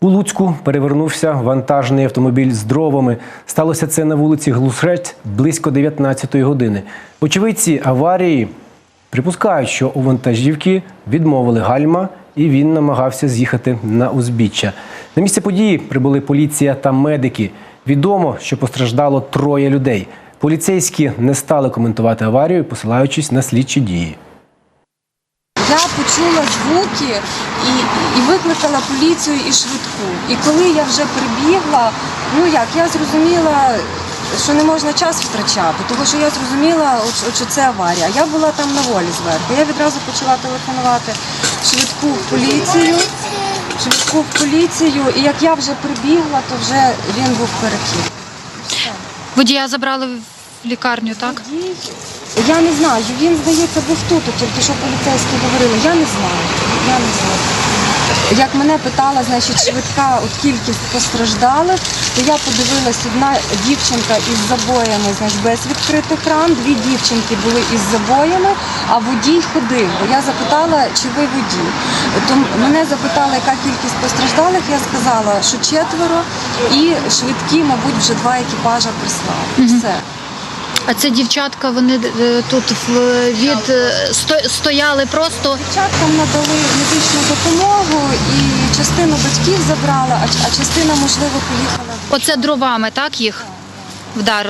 У Луцьку перевернувся вантажний автомобіль з дровами. Сталося це на вулиці Глусрець близько 19-ї години. Очевидці аварії припускають, що у вантажівки відмовили гальма, і він намагався з'їхати на узбіччя. На місце події прибули поліція та медики. Відомо, що постраждало троє людей. Поліцейські не стали коментувати аварію, посилаючись на слідчі дії. Я почула звуки і, і викликала поліцію і швидку. І коли я вже прибігла, ну як, я зрозуміла, що не можна час втрачати, тому що я зрозуміла, що це аварія. Я була там на волі зверху. Я відразу почала телефонувати швидку в поліцію. Швидку в поліцію, і як я вже прибігла, то вже він був перехід. Водія забрали лікарню, так? Я не знаю, він, здається, був тут, тільки що поліцейські говорили. Я не знаю. Я не знаю. Як мене питала, значить, швидка от кількість постраждалих, то я подивилась, одна дівчинка із забоями, значить, без відкритих ран, дві дівчинки були із забоями, а водій ходив. Бо я запитала, чи ви водій. То мене запитали, яка кількість постраждалих, я сказала, що четверо, і швидкі, мабуть, вже два екіпажа прислали. Все. А це дівчатка, вони е, тут від е, стояли просто. Дівчаткам надали медичну допомогу і частину батьків забрала, а, а частина, можливо, поїхала. Оце дровами, так їх вдарило.